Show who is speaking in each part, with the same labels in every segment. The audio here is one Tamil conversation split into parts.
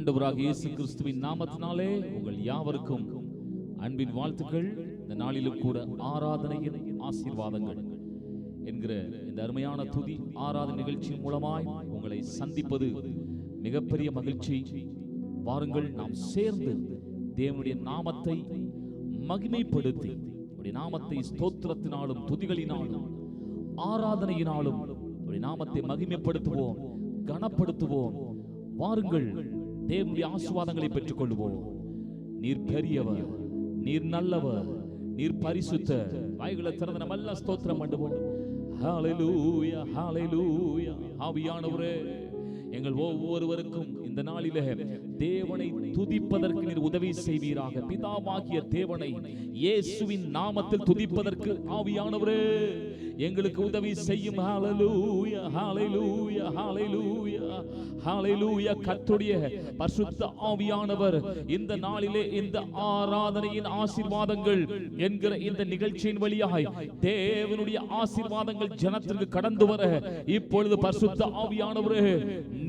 Speaker 1: ஆண்டவராக இயேசு கிறிஸ்துவின் நாமத்தினாலே உங்கள் யாவருக்கும் அன்பின் வாழ்த்துக்கள். இந்த நாளிலும் கூட ஆராதனையின் ஆசீர்வாதங்கள் என்கிற இந்த அருமையான துதி ஆராதனை நிகழ்ச்சியின் மூலமாய் உங்களை சந்திப்பது மிகப்பெரிய மகிழ்ச்சி. வாருங்கள் நாம் சேர்ந்து தேவனுடைய நாமத்தை மகிமைப்படுத்தி நாமத்தை ஸ்தோத்திரத்தினாலும் துதிகளினாலும் ஆராதனையினாலும் நாமத்தை மகிமைப்படுத்துவோம் கனப்படுத்துவோம். வாருங்கள் தேவனுடைய ஆசீர்வாதங்களை பெற்றுக் கொள்வோம் நீர் பெரியவர் நீர் நல்லவர் நீர் பரிசுத்த வாய்களை திறந்த நம்ம எல்லாம் ஸ்தோத்திரம் பண்ணுவோம். ஹalleluya ஹalleluya ஆவியானவரே எங்கள் ஒவ்வொருவருக்கும் இந்த நாளிலே தேவனை துதிப்பதற்கு நீர் உதவி செய்வீராக. பிதாவாகிய தேவனை இயேசுவின் நாமத்தில் துதிப்பதற்கு ஆவியானவரே எங்களுக்கு உதவி செய்யும். ஹalleluya ஹalleluya ஹalleluya ஹalleluya கர்த்தருடைய பரிசுத்த ஆவியானவர் இந்த நாளிலே இந்த ஆராதனையின் ஆசீர்வாதங்கள் என்கிற இந்த நிகழ்ச்சியின் வழியாய் தேவனுடைய ஆசீர்வாதங்கள் ஜனத்திற்கு கடந்து வர. இப்பொழுது பரிசுத்த ஆவியானவரே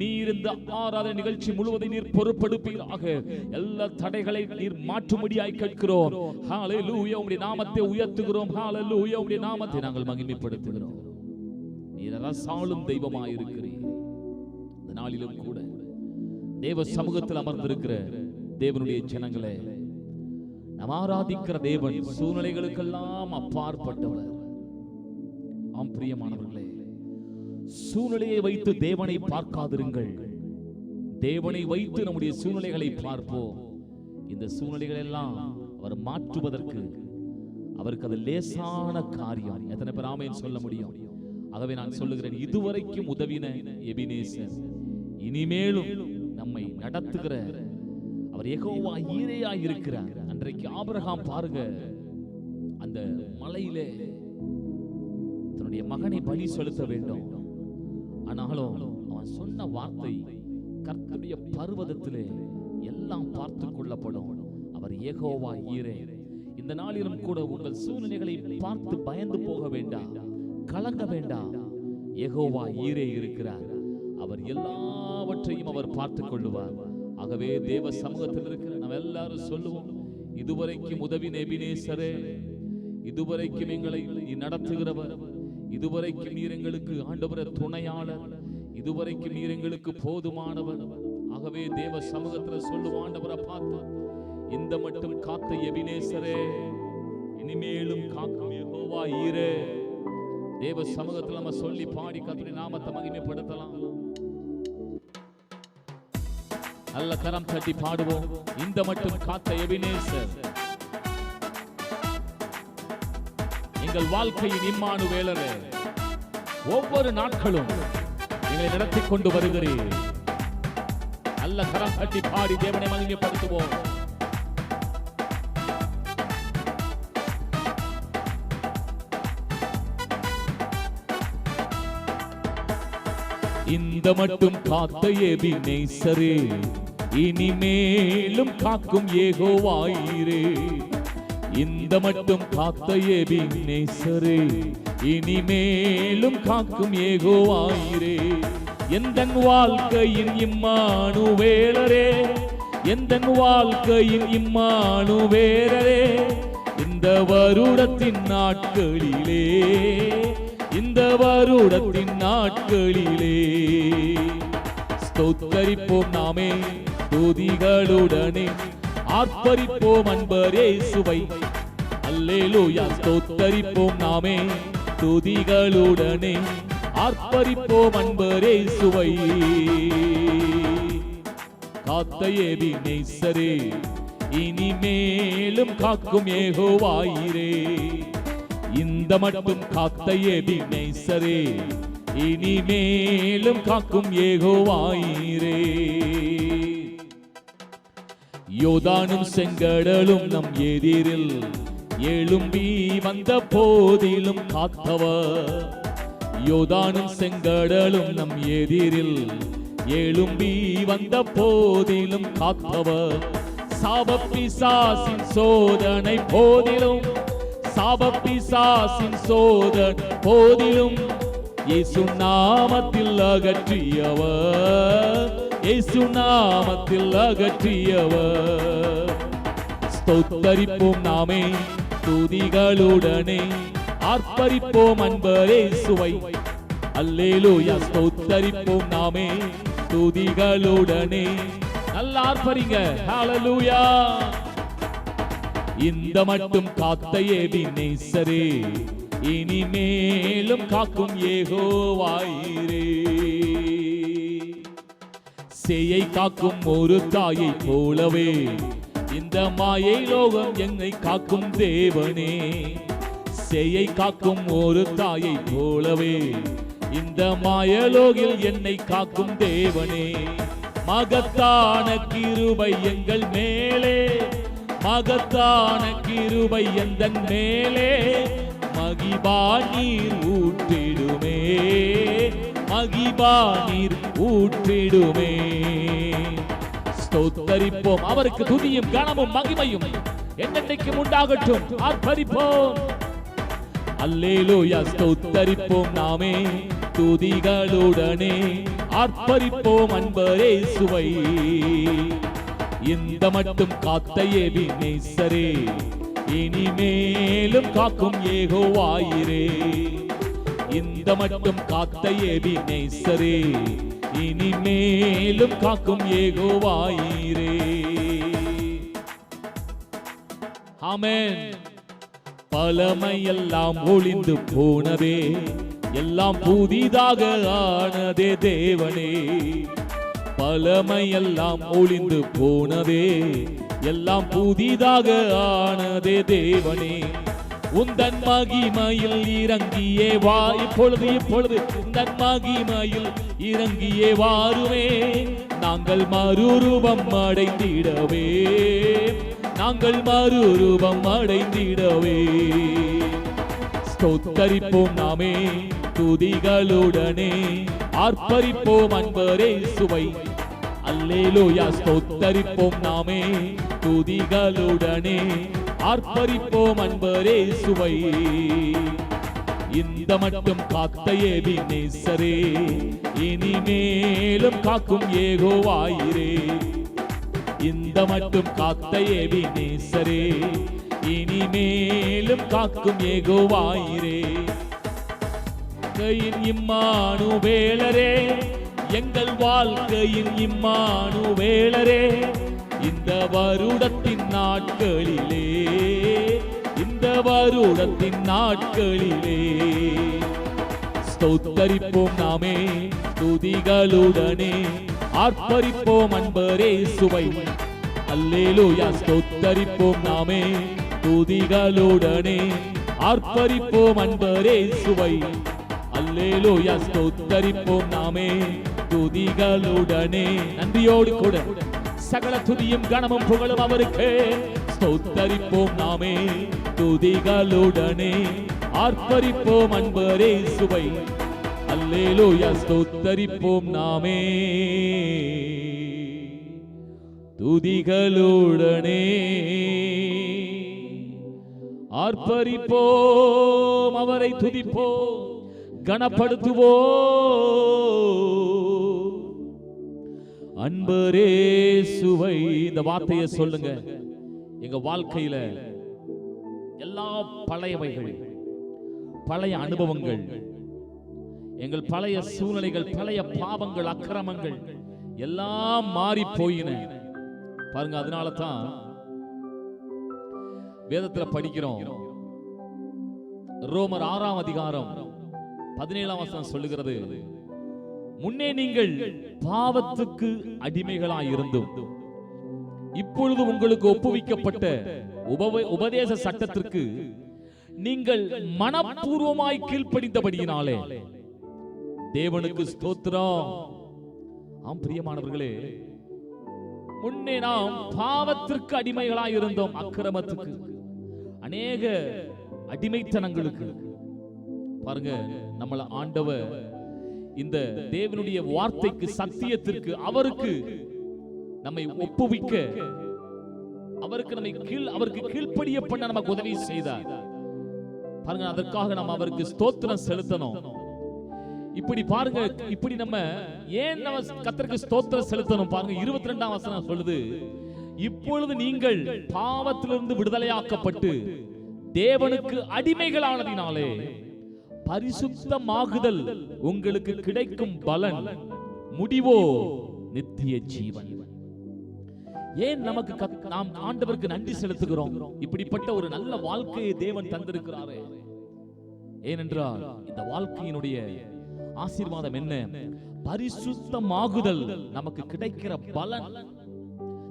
Speaker 1: நீர் இந்த ஆராதனை நிகழ்ச்சி முழுவதை நீர் பொறுப்பெடுப்பீராக. எல்லா தடைகளை நீர் மாற்றும்படியாய் கேட்கிறோம். ஹalleluya உம்முடைய நாமத்தை உயர்த்துகிறோம். ஹalleluya உம்முடைய நாமத்தை நாங்கள் மகிமைப்படுத்துகிறோம். நீர் அரசாளும் தெய்வமாயிருக்கிறீர் இந்த நாளிலும் கூட தேவ சமூகத்தில் அமர்ந்திருக்கிற தேவனுடைய ஜனங்களே நாம் ஆராதிக்கிற தேவன் சூழ்நிலைகளுக்கெல்லாம் அப்பாற்பட்டவர். ஆம் பிரியமானவர்களே சூழ்நிலையை வைத்து தேவனை பார்க்காதிருங்கள். தேவனை வைத்து நம்முடைய சூழ்நிலைகளை பார்ப்போம். இந்த சூழ்நிலைகள் எல்லாம் அவர் மாற்றுவதற்கு அவருக்கு அது லேசான காரியம். எத்தனை பேர் ஆமையன் சொல்ல முடியும்? ஆகவே நான் சொல்லுகிறேன் இதுவரைக்கும் உதவின எபினேசன் இனிமேலும் நம்மை நடத்துகிற அவர் எகோவா ஈரையா இருக்கிறார் அன்றைக்கு ஆபரகாம் பாருங்க அந்த மலையிலே தன்னுடைய மகனை பலி செலுத்த வேண்டும். ஆனாலும் அவன் சொன்ன வார்த்தை கர்த்தருடைய பர்வதத்திலே எல்லாம் பார்த்து கொள்ளப்படும். அவர் ஏகோவா ஈரே. இந்த நாளிலும் கூட உங்கள் சூழ்நிலைகளை பார்த்து பயந்து போக வேண்டாம் கலங்க வேண்டாம். ஏகோவா ஈரே இருக்கிறார். அவர் எல்லா எல்லாவற்றையும் அவர் பார்த்து கொள்ளுவார் ஆகவே தேவ சமூகத்தில் இருக்கிற நம்ம எல்லாரும் சொல்லுவோம் இதுவரைக்கும் உதவி நெபினேசரே இதுவரைக்கும் எங்களை நீ நடத்துகிறவர் இதுவரைக்கும் நீர் எங்களுக்கு ஆண்டவர துணையாளர் இதுவரைக்கும் நீர் எங்களுக்கு போதுமானவர். ஆகவே தேவ சமூகத்தில் சொல்லும் ஆண்டவரை பார்த்து இந்த மட்டும் காத்த எபினேசரே இனிமேலும் காக்கும் யெகோவா ஈரே. தேவ சமூகத்தில் நம்ம சொல்லி பாடி கத்துடைய நாமத்தை மகிமைப்படுத்தலாம். நல்ல கரம் தட்டி பாடுவோம். இந்த மட்டும் காத்த எபினேசர் எங்கள் வாழ்க்கையின் இம்மானு வேலரே ஒவ்வொரு நாட்களும் எங்களை நடத்தி கொண்டு வருகிறேன் நல்ல கரம் தட்டி பாடி தேவனை மகிமைப்படுத்துவோம். இந்த மட்டும் காத்த ஏபி நேசரே இனிமேலும் காக்கும் ஏகோவாயிரே. இந்த மட்டும் காத்த ஏபி நேசரே இனிமேலும் காக்கும் ஏகோவாயிரே. எந்த வாழ்க்கையின் இம்மானு வேலரே. எந்த வாழ்க்கையின் இம்மானு வேறரே இந்த வருடத்தின் நாட்களிலே இந்த வருடத்தின் நாட்களிலே. ஸ்தோத்தரிப்போம் நாமே துதிகளுடனே. ஆர்ப்பரிப்போம் அன்பரே சுவை அல்லேலூயா ஸ்தோத்தரிப்போம் நாமே துதிகளுடனே. ஆர்ப்பரிப்போம் அன்பரே சுவை காத்த ஏவி நெய்சரே இனிமேலும் காக்கும் ஏகோவாயிரே. இந்த மட்டும் காத்த ஏவி இனி மேலும் காக்கும் ஏகோவாயிரே யோதானும் செங்கடலும் நம் எதிரில் எழும்பி வந்த போதிலும் காத்தவர். யோதானும் செங்கடலும் நம் எதிரில் எழும்பி வந்த போதிலும் காத்தவர். சாபப்பிசாசின் சோதனை போதிலும் சாபப்பிசாசின் சோதன் போதிலும் இயேசு நாமத்தில் அகற்றியவர். இயேசு நாமத்தில் அகற்றியவர். ஸ்தோத்தரிப்போம் நாமே துதிகளுடனே. ஆர்ப்பரிப்போம் அன்பரே சுவை அல்லேலூயா ஸ்தோத்தரிப்போம் நாமே துதிகளுடனே. நல்லா ஆர்ப்பரிங்க. ஹalleluya. இந்த மட்டும் காத்த ஏபினேசரே இனிமேலும் காக்கும் ஏகோவாயிரே. சேயை காக்கும் ஒரு தாயை போலவே. இந்த மாயை லோகம் என்னை காக்கும் தேவனே. சேயை காக்கும் ஒரு தாயை போலவே. இந்த மாயலோகில் என்னை காக்கும் தேவனே. மகத்தான கிருபை எங்கள் மேலே. மகத்தான கிருபை எந்தன் மேலே? மகிபா நீர் ஊற்றிடுமே. மகிபா நீர் ஊற்றிடுமே. ஸ்தோத்தரிப்போம். அவருக்கு துதியும் கனமும் மகிமையும் என்னென்னைக்கும் உண்டாகட்டும். ஆர்ப்பரிப்போம். அல்லேலூயா. ஸ்தோத்தரிப்போம் நாமே. துதிகளுடனே ஆர்ப்பரிப்போம் அன்பரே சுவை. இந்த மட்டும் காத்த ஏபினேசரே இனிமேலும் காக்கும் ஏகோவாயிரே. இந்த மட்டும் காத்த ஏபினேசரே இனிமேலும் காக்கும் ஏகோவாயிரே. ஆமென். பழமையெல்லாம் ஒளிந்து போனதே. எல்லாம் புதிதாக ஆனதே தேவனே. பழமையெல்லாம் ஒளிந்து போனதே எல்லாம் புதிதாக ஆனதே தேவனே. உந்தன் மகிமையில் இறங்கியே வா இப்பொழுது இப்பொழுது உந்தன் மகிமையில் இறங்கியே வாருமே. நாங்கள் மறுரூபம் அடைந்திடவே நாங்கள் மறுரூபம் அடைந்திடவே. ஸ்தோத்தரிப்போம் நாமே துதிகளுடனே ஆர்ப்பரிப்போம் அன்பரே சுவை அல்லேலூயா ஸ்தோத்தரிப்போம் நாமே. துதிகளுடனே ஆர்ப்பரிப்போம் அன்பரே சுவை. இந்த மட்டும் காத்த ஏபினேசரே இனிமேலும் காக்கும் ஏகோவாயிரே. இந்த மட்டும் காத்த ஏபினேசரே இனிமேலும் காக்கும் ஏகோவாயிரே. வாழ்க்கையின் இம்மானு வேளரே எங்கள் வாழ்க்கையின் இம்மானு வேளரே இந்த வருடத்தின் நாட்களிலே இந்த வருடத்தின் நாட்களிலே. ஸ்தோத்தரிப்போம் நாமே துதிகளுடனே ஆர்ப்பரிப்போம் அன்பரே சுவை. அல்லேலூயா ஸ்தோத்தரிப்போம் நாமே துதிகளுடனே ஆர்ப்பரிப்போம் அன்பரே சுவை. அல்லேலூயா ஸ்தோத்தரிப்போம் நாமே துதிகளுடனே. நன்றியோடு கூட. சகல துதியும் கணமும் புகழும் அவருக்கு. ஸ்தோத்தரிப்போம் நாமே. துதிகளுடனே. ஆர்ப்பரிப்போம் அன்பரே சுவை அல்லேலூயா. ஸ்தோத்தரிப்போம் நாமே. துதிகளுடனே. ஆர்ப்பரிப்போம். அவரை துதிப்போம். கனப்படுத்துவோம். அன்பரே சுவை. இந்த வார்த்தையை சொல்லுங்க. எங்க வாழ்க்கையில எல்லா பழையவைகள் பழைய அனுபவங்கள் எங்கள் பழைய சூழ்நிலைகள் பழைய பாவங்கள் அக்கிரமங்கள் எல்லாம் மாறி போயின. பாருங்க அதனால தான் வேதத்துல படிக்கிறோம். ரோமர் ஆறாம் அதிகாரம் பதினேழாம் வசனம் சொல்லுகிறது. முன்னே நீங்கள் பாவத்துக்கு அடிமைகளாய் இருந்தும் இப்பொழுது உங்களுக்கு ஒப்புவிக்கப்பட்ட உபதேச சட்டத்திற்கு நீங்கள் மனப்பூர்வமாய் கீழ்ப்படிந்தபடியினாலே தேவனுக்கு ஸ்தோத்திரம். ஆம் பிரியமானவர்களே முன்னே நாம் பாவத்திற்கு அடிமைகளாய் இருந்தோம் அக்கிரமத்துக்கு அநேக அடிமைத்தனங்களுக்கு. பாருங்க நம்மள ஆண்டவர் இந்த தேவனுடைய வார்த்தைக்கு சத்தியத்திற்கு அவருக்கு நம்மை ஒப்புவிக்க அவருக்கு நம்மை கீழ் அவருக்கு கீழ்ப்படிய பண்ண நமக்கு உதவி செய்தார். பாருங்க அதற்காக நாம் அவருக்கு ஸ்தோத்திரம் செலுத்தணும். இப்படி பாருங்க இப்படி நம்ம ஏன் நம்ம கத்தருக்கு ஸ்தோத்திரம் செலுத்தணும்? பாருங்க இருபத்தி ரெண்டாம் வசனம் சொல்லுது இப்பொழுது நீங்கள் பாவத்திலிருந்து விடுதலையாக்கப்பட்டு தேவனுக்கு அடிமைகளானதினாலே பரிசுத்தமாகுதல் உங்களுக்கு கிடைக்கும் பலன். முடிவோ? நித்திய ஜீவன். ஏன் நமக்கு கத்- நாம் ஆண்டவருக்கு நன்றி செலுத்துகிறோம்? இப்படிப்பட்ட ஒரு நல்ல வாழ்க்கையை தேவன் தந்திருக்கிறாரே. ஏனென்றால் இந்த வாழ்க்கையினுடைய ஆசீர்வாதம் என்ன? பரிசுத்தமாகுதல் நமக்கு கிடைக்கிற பலன்.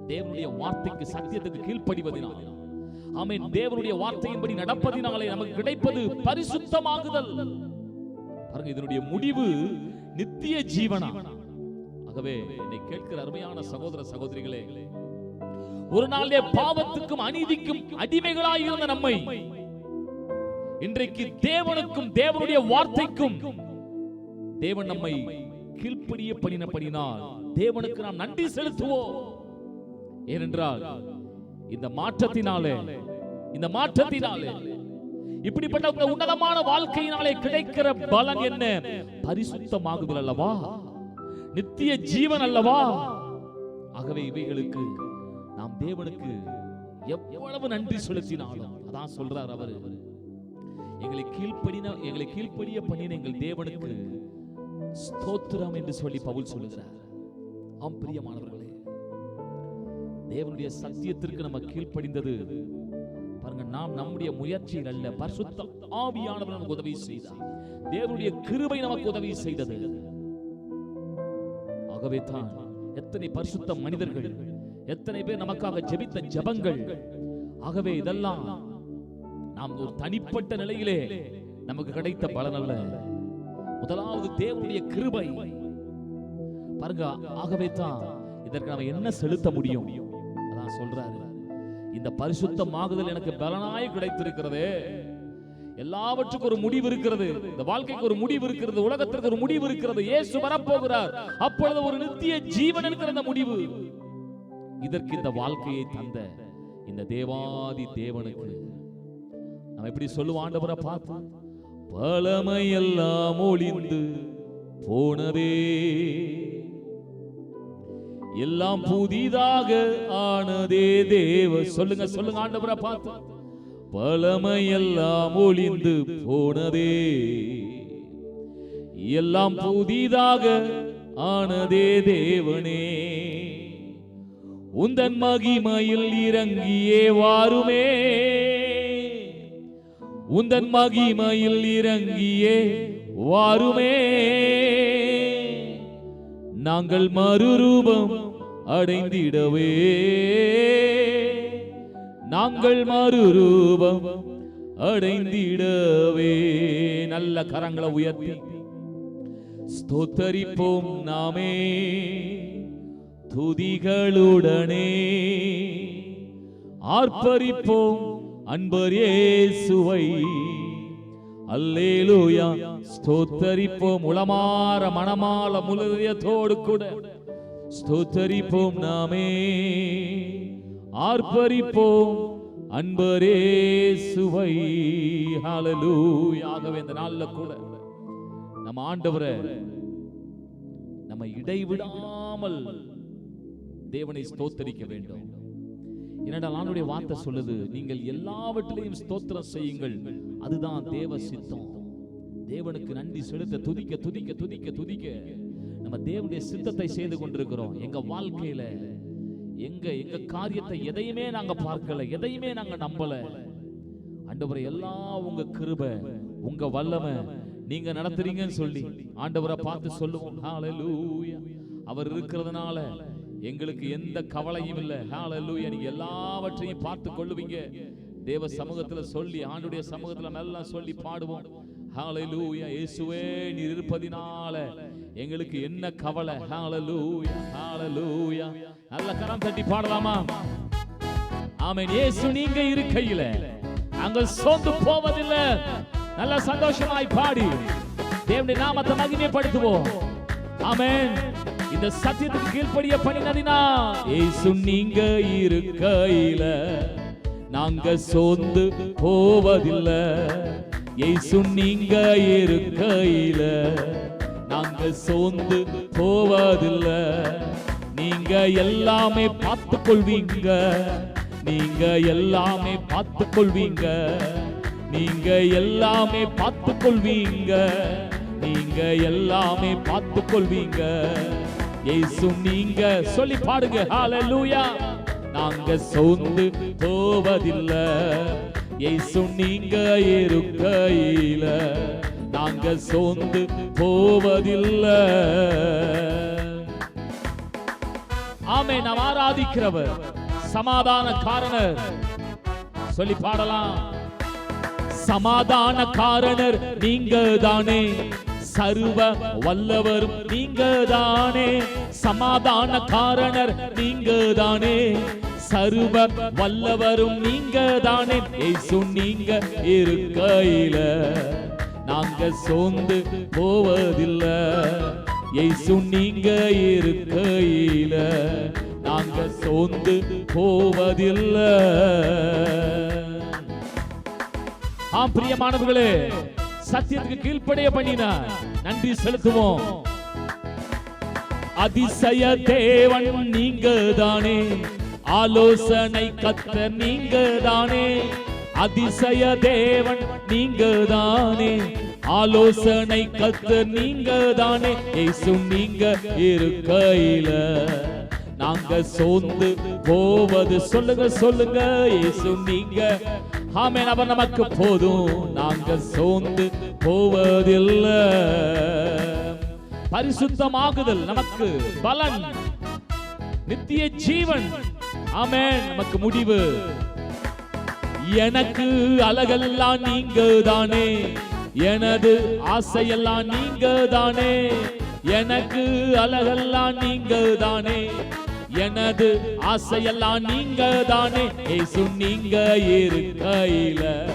Speaker 1: தேவனுடைய வார்த்தைக்கு சத்தியத்துக்கு கீழ்ப்படிவதினால். ஆமென். தேவனுடைய வார்த்தையின்படி நடப்பதினாலே நமக்கு கிடைப்பது பரிசுத்தமாகுதல். பாருங்க இதனுடைய முடிவு நித்திய ஜீவனா? ஆகவே என்னை கேட்கிற அருமையான சகோதர சகோதரிகளே ஒரு நாளே பாவத்துக்கும் அநீதிக்கும் அடிமைகளாய் இருந்த நம்மை இன்றைக்கு தேவனுக்கும் தேவனுடைய வார்த்தைக்கும் தேவன் நம்மை கீழ்ப்படிய பண்ணினபடினால் தேவனுக்கு நாம் நன்றி செலுத்துவோம். ஏனென்றால் இந்த மாற்றத்தினாலே இந்த மாற்றத்தினாலே. இப்படிப்பட்ட உன்னதமான வாழ்க்கையினாலே கிடைக்கிற பலன் என்ன? பரிசுத்தமாகுதல் அல்லவா? நித்திய ஜீவன் அல்லவா? ஆகவே இவைகளுக்கு நாம் தேவனுக்கு எவ்வளவு நன்றி செலுத்தினாலும் அதான் சொல்றார் அவர். எங்களை கீழ்ப்படின எங்களை கீழ்ப்படிய பண்ணின எங்கள் தேவனுக்கு ஸ்தோத்திரம் என்று சொல்லி பவுல் சொல்லுகிறார். ஆம் பிரியமானவர்களே தேவனுடைய சத்தியத்திற்கு நம்ம கீழ்ப்படிந்தது. பாருங்க நாம் நம்முடைய முயற்சியில் அல்ல பரிசுத்த ஆவியானவர் நமக்கு உதவி செய்தார். தேவனுடைய கிருபை நமக்கு உதவி செய்தது. ஆகவே தான் எத்தனை பரிசுத்த மனிதர்கள் எத்தனை பேர் நமக்காக ஜெபித்த ஜெபங்கள். ஆகவே இதெல்லாம் நாம் ஒரு தனிப்பட்ட நிலையிலே நமக்கு கிடைத்த பலன் அல்ல. முதலாவது தேவனுடைய கிருபை. பாருங்க ஆகவே தான் இதற்கு நாம் என்ன செலுத்த முடியும்? அதான் சொல்றாரு. இந்த பரிசுத்தமாகுதல் எனக்கு பலனாய் கிடைத்திருக்கிறது. எல்லாவற்றுக்கும் ஒரு முடிவு இருக்கிறது. இந்த வாழ்க்கைக்கு ஒரு முடிவு இருக்கிறது. உலகத்திற்கு ஒரு முடிவு இருக்கிறது. இயேசு வரப்போகிறார். அப்பொழுது ஒரு நித்திய ஜீவன் இருக்கிற அந்த முடிவு. இதற்கு இந்த வாழ்க்கையை தந்த இந்த தேவாதி தேவனுக்கு நம்ம எப்படி சொல்லுவோம்? ஆண்டவரை பார்த்து. பழமை எல்லாம் ஒளிந்து போனதே. எல்லாம் புதிதாக ஆனதே தேவ. சொல்லுங்க சொல்லுங்க ஆண்டவரை பார்த்து. பழமை எல்லாம் ஒளிந்து போனதே. எல்லாம் புதிதாக ஆனதே தேவனே. உந்தன் மகிமையில் இறங்கியே வாருமே. உந்தன் மகிமையில் இறங்கியே வாருமே. நாங்கள் மறுரூபம் அடைந்திடவே. நாங்கள் மறுரூபம் அடைந்திடவே. நல்ல கரங்களை உயர்த்தி. ஸ்தோத்தரிப்போம் நாமே. துதிகளுடனே. ஆர்ப்பரிப்போம் அன்பர் இயேசுவை. அல்லேலூயா. ஸ்தோத்தரிப்போம். உளமாற மனமால முழுதயத்தோடு கூட. ஸ்தோத்தரிப்போம் நாமே. ஆர்ப்பரிப்போம். அன்பரே சுவை. ஹalleluya. இந்த நாள்ல கூட நம்ம ஆண்டவரை நம்ம இடைவிடாமல் தேவனை ஸ்தோத்தரிக்க வேண்டும். என்னடா ஆண்டுடைய வார்த்தை சொல்லுது? நீங்கள் எல்லாவற்றிலையும் ஸ்தோத்திரம் செய்யுங்கள். அதுதான் தேவ சித்தம். தேவனுக்கு நன்றி செலுத்த துதிக்க துதிக்க துதிக்க துதிக்க நம்ம தேவனுடைய சித்தத்தை செய்து கொண்டிருக்கிறோம். எங்க வாழ்க்கையில எங்க எங்க காரியத்தை எதையுமே நாங்க பார்க்கல எதையுமே நாங்க நம்பல. ஆண்டவரை எல்லாம் உங்க கிருப உங்க வல்லமை நீங்க நடத்துறீங்கன்னு சொல்லி ஆண்டவரை பார்த்து சொல்லுவோம். அவர் இருக்கிறதுனால எங்களுக்கு எந்த கவலையும் இல்லை. ஹalleluya நீங்க எல்லாவற்றையும் பார்த்து கொள்ளுவீங்க. தேவ சமூகத்துல சொல்லி ஆண்டுடைய சமூகத்துல நல்லா சொல்லி பாடுவோம். ஹalleluya இயேசுவே நீர் இருப்பதினால எங்களுக்கு என்ன கவலை? ஹalleluya ஹalleluya நல்ல கரம் தட்டி பாடலாமா? ஆமென். இயேசு நீங்க இருக்கையில நாங்கள் சோர்ந்து போவதில்லை. நல்ல சந்தோஷமாய் பாடி. தேவனுடைய நாமத்தை மகிமைப்படுத்துவோம். ஆமென். இந்த சத்தியத்துக்கு கீழ்ப்படிய பண்ணினதினா ஏசு நீங்க இருக்கையில நாங்க சோர்ந்து போவதில்லை. ஏசு நீங்க இருக்கையில நாங்க சோர்ந்து போவதில்லை. நீங்க எல்லாமே பார்த்து கொள்வீங்க நீங்க எல்லாமே பார்த்து கொள்வீங்க நீங்க எல்லாமே பார்த்து கொள்வீங்க நீங்க எல்லாமே பார்த்து கொள்வீங்க இயேசு நீங்க சொல்லி பாடுங்க ஹalleluya நாங்க சோர்ந்து போவதில்லை. இயேசு நீங்க இருக்கையில நாங்க சோர்ந்து போவதில்லை. ஆமே நாம் ஆராதிக்கிறவர் சமாதான காரணர் சொல்லி பாடலாம். சமாதான காரணர் நீங்க தானே சர்வ வல்லவரும் நீங்க தானே சமாதான காரணர் நீங்க தானே சர்வ வல்லவரும் நீங்க தானே நீங்க இருக்கையில. நாங்க சோர்ந்து போவதில்லை. இயேசு நீங்க இருக்கையில. நாங்க சோர்ந்து போவதில்லை. ஆம் பிரியமானவர்களே. சத்தியத்துக்கு கீழ்ப்படைய பண்ணினார். நன்றி செலுத்துவோம். அதிசய தேவன் நீங்க தானே ஆலோசனை கத்த நீங்க தானே அதிசய தேவன் நீங்க தானே ஆலோசனை கத்த நீங்க தானே இயேசு நீங்க இருக்கையில. நாங்க சோர்ந்து போவது. சொல்லுங்க சொல்லுங்க. ஏசு நீங்க ஆமேன். அவர் நமக்கு போதும். நாங்க சோர்ந்து போவதில்லை. பரிசுத்தமாகுதல் நமக்கு. பலன். நித்திய ஜீவன். ஆமேன். நமக்கு முடிவு. எனக்கு அழகெல்லாம் நீங்க தானே எனது ஆசையெல்லாம் நீங்க தானே எனக்கு அழகெல்லாம் நீங்க தானே எனது ஆசையெல்லாம் நீங்க தானே ஏசு நீங்க இருக்கையில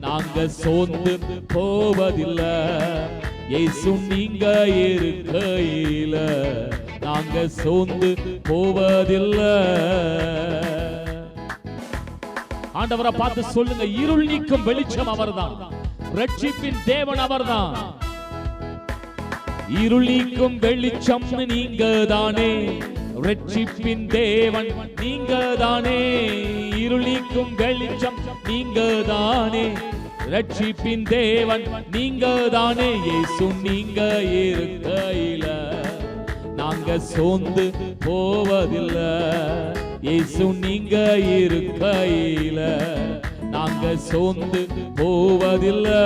Speaker 1: நாங்க சோர்ந்து போவதில்ல. ஏசு நீங்க இருக்கையில நாங்க சோர்ந்து போவதில்லை. ஆண்டவரை பார்த்து சொல்லுங்க இருள் நீக்கும் வெளிச்சம் அவர்தான். ரட்சிப்பின் தேவன் அவர்தான். இருள் நீக்கும் வெளிச்சம் நீங்க தானே ரட்சிப்பின் தேவன் நீங்க தானே இருளிக்கும் வெளிச்சம் நீங்க தானே ரட்சிப்பின் தேவன் நீங்க தானே இயேசு நீங்க இருக்கையில. நாங்க சோந்து போவதில்லை. இயேசு நீங்க இருக்கையில. நாங்க சோந்து போவதில்லை.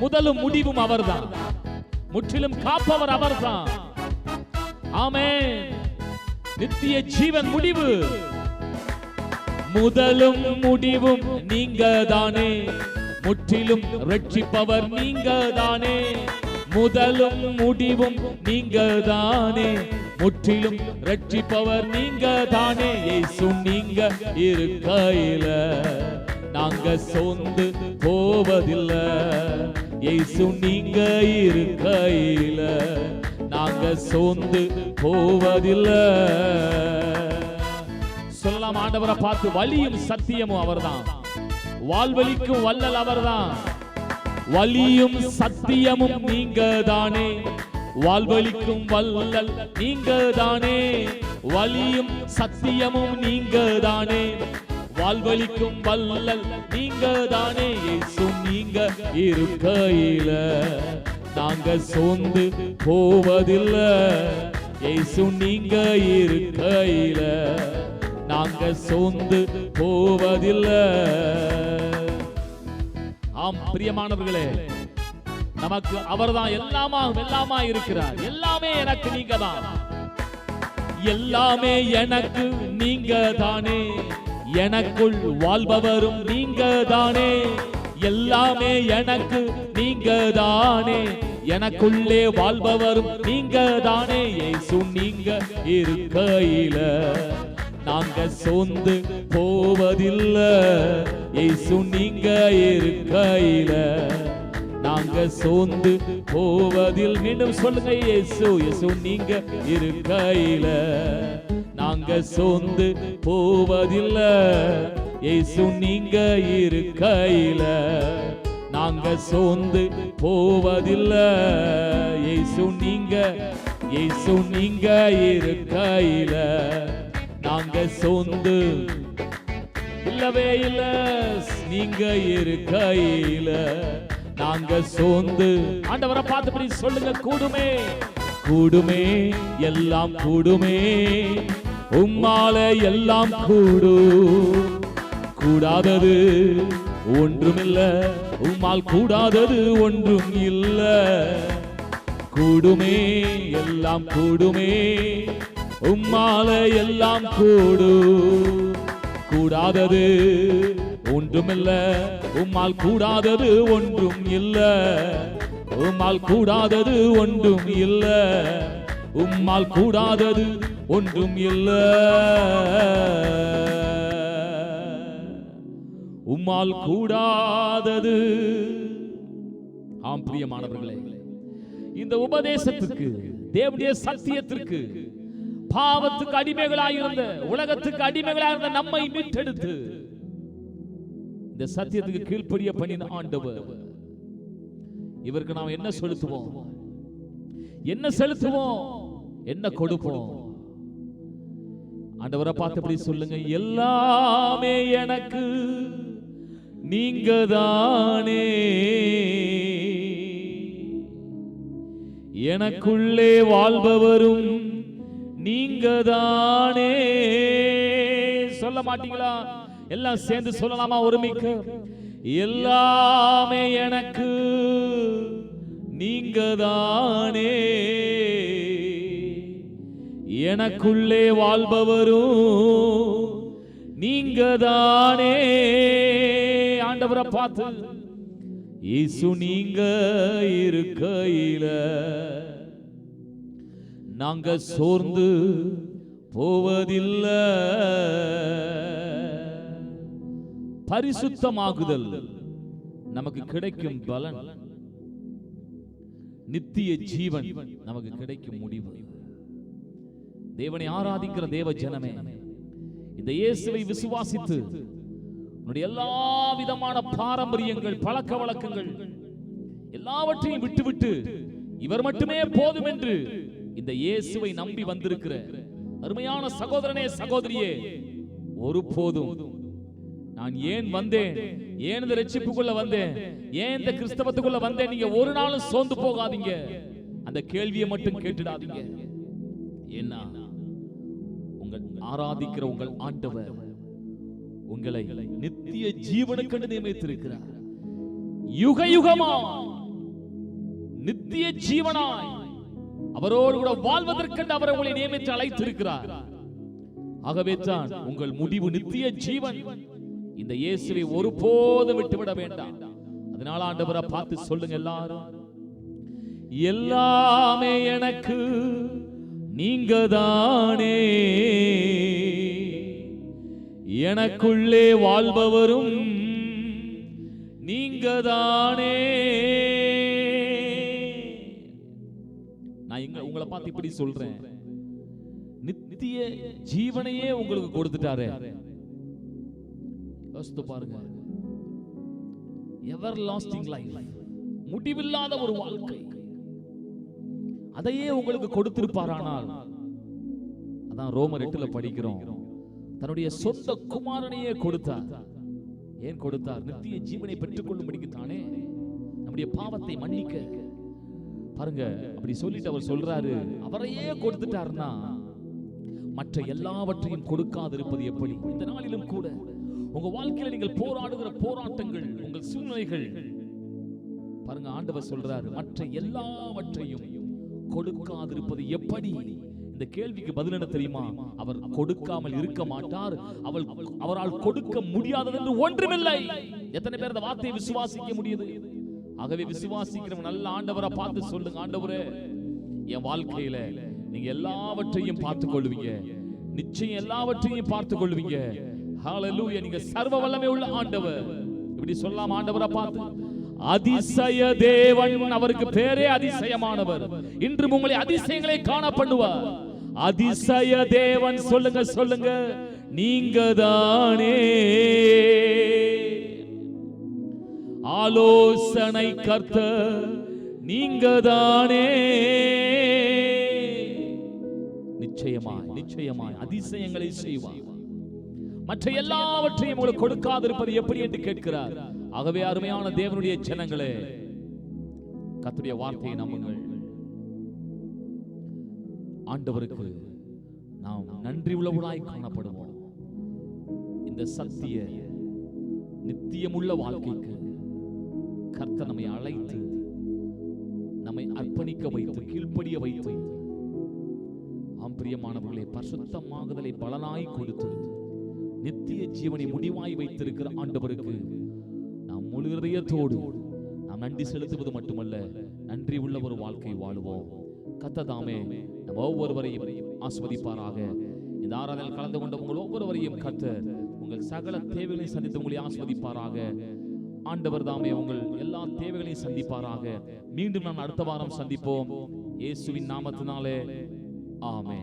Speaker 1: முதலும் முடிவும் அவர்தான். முற்றிலும் காப்பவர் அவர்தான். ஆமே நித்திய ஜீவன் முடிவு. முதலும் முடிவும் நீங்க தானே முற்றிலும் ரட்சிப்பவர் நீங்க தானே முதலும் முடிவும் நீங்க தானே முற்றிலும் ரட்சிப்பவர் நீங்க தானே இயேசு நீங்க இருக்கையில. நாங்க சோர்ந்து போவதில்லை. இயேசு நீங்க இருக்கையில. நாங்க சோர்ந்து போவதில்லை. சொல்லலாம் ஆண்டவரை பார்த்து வலியும் சத்தியமும் அவர்தான். வாழ்வழிக்கும் வல்லல் அவர்தான். வலியும் சத்தியமும் நீங்க தானே வாழ்வழிக்கும் வல்லல் நீங்க தானே வலியும் சத்தியமும் நீங்க தானே வாழ்வழிக்கும் வல்லல் நீங்க தானே இயேசு நீங்க இருக்கையில. நாங்க சோர்ந்து போவதில்லை. இயேசு நீங்க இருக்கையில நாங்க சோர்ந்து போவதில்லை. ஆம் பிரியமானவர்களே நமக்கு அவர்தான் எல்லாமா எல்லாமா இருக்கிறார். எல்லாமே எனக்கு நீங்க தான் எல்லாமே எனக்கு நீங்க தானே எனக்குள் வாழ்பவரும் நீங்க தானே எல்லாமே எனக்கு நீங்க தானே எனக்குள்ளே வாழ்பவரும் நீங்க தானே ஏசு நீங்க இருக்கையில. நாங்க சோர்ந்து போவதில்லை. ஏசு நீங்க இருக்கையில. நாங்க சோர்ந்து போவதில் மீண்டும் சொல்லுங்க இயேசு இயேசு நீங்க இருக்கையில. நாங்க சோர்ந்து போவதில்லை. இயேசு நீங்க இருக்கையில நாங்க சோர்ந்து போவதில்லை. இயேசு நீங்க இயேசு நீங்க இருக்கையில நாங்க சோர்ந்து இல்லவே இல்ல. நீங்க இருக்கையில நாங்க சோர்ந்து ஆண்டவரை பார்த்தபடி சொல்லுங்க கூடுமே. கூடுமே எல்லாம் கூடுமே. உம்மால எல்லாம் கூடும். கூடாதது ஒன்றுமில்ல. உம்மால் கூடாதது ஒன்றும் இல்ல. கூடுமே எல்லாம் கூடுமே. உம்மால எல்லாம் கூடு. கூடாதது ஒன்றுமில்ல. உம்மால் கூடாதது ஒன்றும் இல்ல. உம்மால் கூடாதது ஒன்றும் இல்ல. உம்மால் கூடாதது ஒன்றும் இல்லை. உம்மால் கூடாதது. ஆம் பிரியமானவர்களே இந்த உபதேசத்துக்கு தேவனுடைய சத்தியத்திற்கு பாவத்துக்கு அடிமைகளாயிருந்த உலகத்துக்கு அடிமைகளாயிருந்த நம்மை மீட்டெடுத்து இந்த சத்தியத்துக்கு கீழ்ப்படிய பண்ணின ஆண்டவர். இவருக்கு நாம் என்ன செலுத்துவோம்? என்ன செலுத்துவோம்? என்ன கொடுப்போம்? ஆண்டவரை பார்த்தபடி சொல்லுங்க எல்லாமே எனக்கு. நீங்க தானே எனக்குள்ளே வாழ்பவரும் நீங்க தானே சொல்ல மாட்டீங்களா? எல்லாம் சேர்ந்து சொல்லலாமா ஒருமிக்க? எல்லாமே எனக்கு நீங்க தானே எனக்குள்ளே வாழ்பவரும் நீங்க தானே ஆண்டவரை பார்த்து இயேசு நீங்க இருக்கையில நாங்க சோர்ந்து போவதில்லை. பரிசுத்தமாகுதல் நமக்கு கிடைக்கும் பலன். நித்திய ஜீவன் நமக்கு கிடைக்கும் முடிவு. தேவனை ஆராதிக்கிற தேவ ஜனமே இந்த இயேசுவை விசுவாசித்து உன்னுடைய எல்லா விதமான பாரம்பரியங்கள் பழக்க வழக்கங்கள் எல்லாவற்றையும் விட்டுவிட்டு இவர் மட்டுமே போதும் என்று இந்த இயேசுவை நம்பி வந்திருக்கிற அருமையான சகோதரனே சகோதரியே ஒரு போதும். நான் ஏன் வந்தேன்? ஏன் இந்த ரட்சிப்புக்குள்ள வந்தேன்? ஏன் இந்த கிறிஸ்தவத்துக்குள்ள வந்தேன்? நீங்க ஒரு நாளும் சோர்ந்து போகாதீங்க. அந்த கேள்வியை மட்டும் கேட்டுடாதீங்க. ஏன்னா உங்கள் ஆராதிக்கிற உங்கள் ஆண்டவர் உங்களை நித்திய ஜீவனுக்கென்று நியமித்திருக்கிறார். யுக யுகமா நித்திய ஜீவனாய் அவரோடு கூட வாழ்வதற்கென்று அவர் உங்களை நியமித்து அழைத்திருக்கிறார். ஆகவே தான் உங்கள் முடிவு நித்திய ஜீவன். இந்த இயேசுவை ஒருபோதும் விட்டுவிட வேண்டாம். அதனால ஆண்டவரை பார்த்து சொல்லுங்க எல்லாரும். எல்லாமே எனக்கு நீங்க தானே எனக்குள்ளே வாழ்பவரும் நீங்க தானே நான் எங்க உங்களை பார்த்து இப்படி சொல்றேன். நித்திய ஜீவனையே உங்களுக்கு கொடுத்துட்டாரு. யோசித்து பாருங்க. எவர் லாஸ்டிங் லைஃப் முடிவில்லாத ஒரு வாழ்க்கை. அதையே உங்களுக்கு கொடுத்திருப்பாரானால் அதான் ரோமர் எட்டுல படிக்கிறோம். தன்னுடைய சொந்த குமாரனையே கொடுத்தார். ஏன் கொடுத்தார்? நித்திய ஜீவனை பெற்றுக்கொள்ளும்படிக்கு தானே நம்முடைய பாவத்தை மன்னிக்க. பாருங்க அப்படி சொல்லிட்டு அவர் சொல்றாரு அவரையே கொடுத்துட்டாருன்னா மற்ற எல்லாவற்றையும் கொடுக்காதிருப்பது எப்படி? இந்த நாளிலும் கூட உங்க வாழ்க்கையில நீங்கள் போராடுகிற போராட்டங்கள் உங்கள் சூழ்நிலைகள். பாருங்க ஆண்டவர் சொல்றாரு மற்ற எல்லாவற்றையும் கொடுக்காதிருப்பது எப்படி? இந்த கேள்விக்கு பதில் என்ன தெரியுமா? அவர் கொடுக்காமல் இருக்க மாட்டார். அவள் அவரால் கொடுக்க முடியாதது என்று ஒன்றுமில்லை. எத்தனை பேர் இந்த வார்த்தையை விசுவாசிக்க முடியுது? ஆகவே விசுவாசிக்கிறவங்க நல்ல ஆண்டவரை பார்த்து சொல்லுங்க ஆண்டவரே என் வாழ்க்கையில நீங்க எல்லாவற்றையும் பார்த்துக் கொள்வீங்க. நிச்சயம் எல்லாவற்றையும் பார்த்துக் கொள்வீங்க. ஹalleluya நீங்க சர்வ வல்லமை உள்ள ஆண்டவர். இப்படி சொல்லாம ஆண்டவரை பார்த்து. அதிசய தேவன் அவருக்கு பேரே அதிசயமானவர். இன்று உங்களை அதிசயங்களை காண பண்ணுவார் அதிசய தேவன் சொல்லுங்க சொல்லுங்க. நீங்க தானே ஆலோசனை கர்த்த நீங்கதானே. நிச்சயமாய் நிச்சயமாய் அதிசயங்களை செய்வார். மற்ற எல்லாவற்றையும் உங்களுக்கு கொடுக்காதிருப்பது எப்படி என்று கேட்கிறார். ஆகவே அருமையான தேவனுடைய ஜனங்களே கத்துடைய வார்த்தையை நம்புங்கள். ஆண்டவருக்கு நாம் நன்றி உள்ளவர்களாய் காணப்படுவோம். இந்த சத்திய நித்தியமுள்ள வாழ்க்கைக்கு கர்த்த நம்மை அழைத்து நம்மை அர்ப்பணிக்க வைத்து கீழ்ப்படிய வைத்து ஆம் பிரியமானவர்களே பரிசுத்தமாகுதலை பலனாய் கொடுத்து நித்திய ஜீவனை முடிவாய் வைத்திருக்கிற ஆண்டவருக்கு நாம் முழு இதயத்தோடு நாம் நன்றி செலுத்துவது மட்டுமல்ல நன்றி உள்ள ஒரு வாழ்க்கை வாழுவோம். கத்ததாமே நம் ஒவ்வொருவரையும் ஆஸ்வதிப்பாராக. இந்த ஆராதனையில் கலந்து கொண்ட உங்கள் ஒவ்வொருவரையும் கத்த உங்கள் சகல தேவைகளை சந்தித்து உங்களை ஆஸ்வதிப்பாராக. ஆண்டவர் தாமே உங்கள் எல்லா தேவைகளையும் சந்திப்பாராக. மீண்டும் நான் அடுத்த வாரம் சந்திப்போம். இயேசுவின் நாமத்தினாலே ஆமே